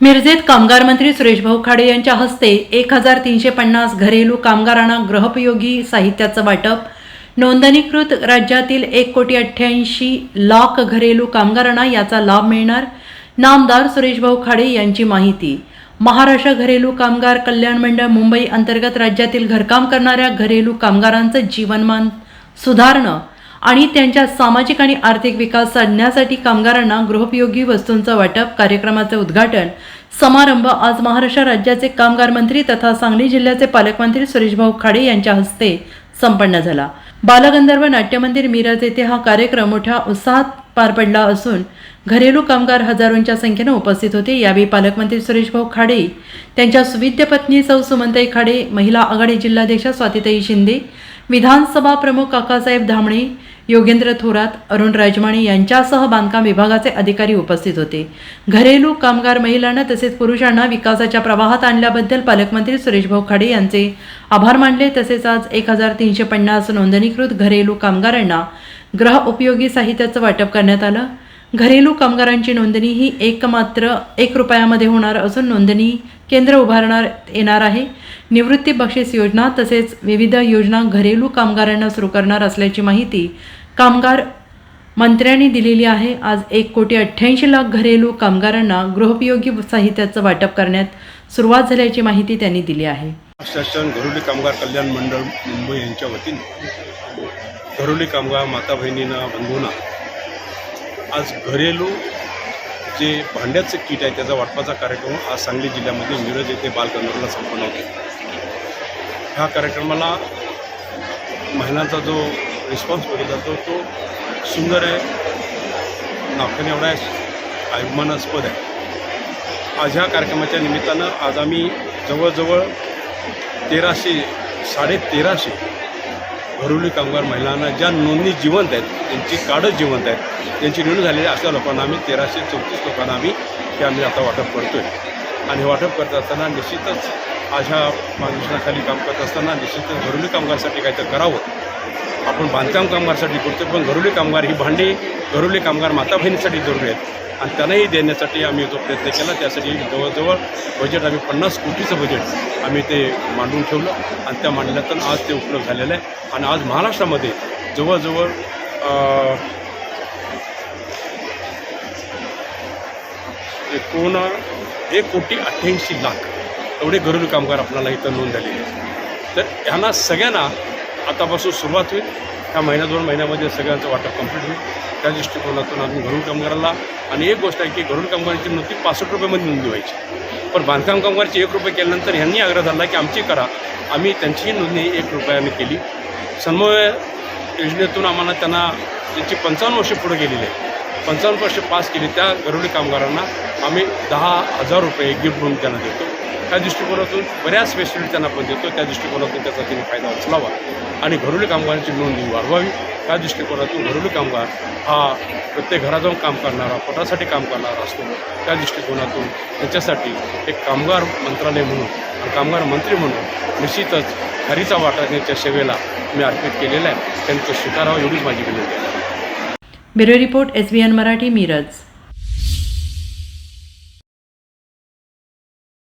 मिरजेत कामगार मंत्री सुरेशभाऊ खाडे यांच्या हस्ते एक हजार तीनशे पन्नास घरेलू कामगारांना ग्रहोपयोगी साहित्याचं वाटप. नोंदणीकृत राज्यातील एक कोटी अठ्ठ्याऐंशी लाख घरेलू कामगारांना याचा लाभ मिळणार नामदार सुरेशभाऊ खाडे यांची माहिती. महाराष्ट्र घरेलू कामगार कल्याण मंडळ मुंबई अंतर्गत राज्यातील घरकाम करणाऱ्या घरेलू कामगारांचं जीवनमान सुधारणं आणि त्यांच्या सामाजिक आणि आर्थिक विकास साधण्यासाठी कामगारांना गृहोपयोगी वस्तूंचं वाटप कार्यक्रमाचे उद्घाटन. समारंभ आज महाराष्ट्र राज्याचे कामगार मंत्री तथा सांगली जिल्ह्याचे पालकमंत्री सुरेशभाऊ खाडे यांच्या हस्ते संपन्न झाला. बालगंधर्व नाट्यमंदिर मिरज येथे हा कार्यक्रम मोठ्या उत्साहात पार पडला असून घरेलू कामगार हजारोंच्या संख्येनं उपस्थित होते. यावेळी पालकमंत्री सुरेशभाऊ खाडे त्यांच्या सुविद्य पत्नी सौ सुमंताई खाडे महिला आघाडी जिल्हाध्यक्ष स्वातीताई शिंदे विधानसभा प्रमुख काकासाहेब धामणे योगेंद्र थोरात अरुण राजमाणे यांच्यासह बांधकाम विभागाचे अधिकारी उपस्थित होते. घरेलू कामगार महिलांना तसेच पुरुषांना विकासाच्या प्रवाहात आणल्याबद्दल पालकमंत्री सुरेशभाऊ खाडे यांचे आभार मानले. तसेच आज एक हजार तीनशे पन्नास नोंदणीकृत घरेलू कामगारांना ग्रह उपयोगी साहित्याचं वाटप करण्यात आलं. घरेलू कामगारांची नोंदणी ही एकमात्र एक रुपयामध्ये होणार असून नोंदणी केंद्र उभारणार येणार आहे. निवृत्ती बक्षीस योजना तसेच विविध योजना घरेलू कामगारांना सुरू करणार असल्याची माहिती कामगार मंत्र्यांनी दिलेली आहे. आज एक कोटी अठ्ठ्याऐंशी लाख घरेलू कामगारांना गृहोपयोगी साहित्याचं वाटप करण्यात सुरुवात झाल्याची माहिती त्यांनी दिली आहे. शासन घरोली कामगार कल्याण मंडळ मुंबई यांच्या वतीने घरोली कामगार माता बहिणींना बंधूंना आज घरेलू जे भांड्याचं किट आहे त्याचा वाटपाचा कार्यक्रम आज सांगली जिल्ह्यामध्ये मिरज येथे बालगंधर्वला संपन्न होते. ह्या कार्यक्रमाला महिलांचा जो रिस्पॉन्स बघितला जातो तो सुंदर आहे. नाकाने एवढा अभिमानास्पद आहे. आज ह्या कार्यक्रमाच्या निमित्तानं आज आम्ही जवळजवळ तेराशे साडे तेराशे घरोली कामगार महिलांना ज्या नोंदणी जिवंत आहेत त्यांची कार्डच जिवंत आहेत त्यांची नोंदणी झालेली अशा लोकांना आम्ही तेराशे चौतीस लोकांना आम्ही हे आम्ही आता वाटप करतो आहे आणि हे वाटप करत असताना निश्चितच आज ह्या मार्गदर्शनाखाली काम करत असताना निश्चितच घरोली कामगारसाठी काहीतरी करावं. आपण बांधकाम कामगारसाठी करतो पण घरोली कामगार ही भांडी घरोली कामगार माता बहिणीसाठी जरुरी आहेत. आणि त्यांनाही देण्यासाठी आम्ही जो प्रयत्न केला त्यासाठी जवळजवळ बजेट आम्ही पन्नास कोटीचं बजेट आम्ही ते मांडून ठेवलं. आणि त्या मांडल्यातून आज ते उपलब्ध झालेलं आहे. आणि आज महाराष्ट्रामध्ये जवळजवळ अं, एकोण एक कोटी अठ्ठ्याऐंशी लाख एवढे घरेलू कामगार आपल्याला इथं नोंद झालेले आहेत. तर ह्यांना सगळ्यांना आतापासून सुरुवात होईल. ह्या महिन्या दोन महिन्यामध्ये सगळ्यांचं वाटप कंप्लीट होईल. त्या दृष्टिकोनातून आम्ही घरून कामगाराला आणि एक गोष्ट आहे की घरून कामगारांची नोंदणी पासष्ट रुपयामध्ये नोंदणी व्हायची. पण बांधकाम कामगारची एक रुपये केल्यानंतर ह्यांनी आग्रह धरला की आमची करा. आम्ही त्यांचीही नोंदणी एक रुपयाने केली. समन्वय योजनेतून आम्हाला त्यांना त्यांची पंचावन्न वर्ष पुढे गेलेली आहे. पंचावन्न वर्ष पास केली त्या घरोली कामगारांना आम्ही दहा हजार रुपये गिफ्ट म्हणून त्यांना देतो. त्या दृष्टिकोनातून बऱ्याच फॅसिलिटी त्यांना आपण देतो. त्या दृष्टिकोनातून त्याचा त्यांनी फायदा उचलावा. आणि घरोली कामगारांची नोंदणी वाढवावी. त्या दृष्टिकोनातून घरोली कामगार हा प्रत्येक घरात जाऊन काम करणारा पोटासाठी काम करणारा असतो. त्या दृष्टिकोनातून त्याच्यासाठी एक कामगार मंत्रालय म्हणून आणि कामगार मंत्री म्हणून निश्चितच हरीचा वाटा त्यांच्या सेवेला मी अर्पित केलेला आहे. त्यांचं स्वीकारावं एवढीच माझी विनंती आहे. Bureau report S B N Marathi Miraj.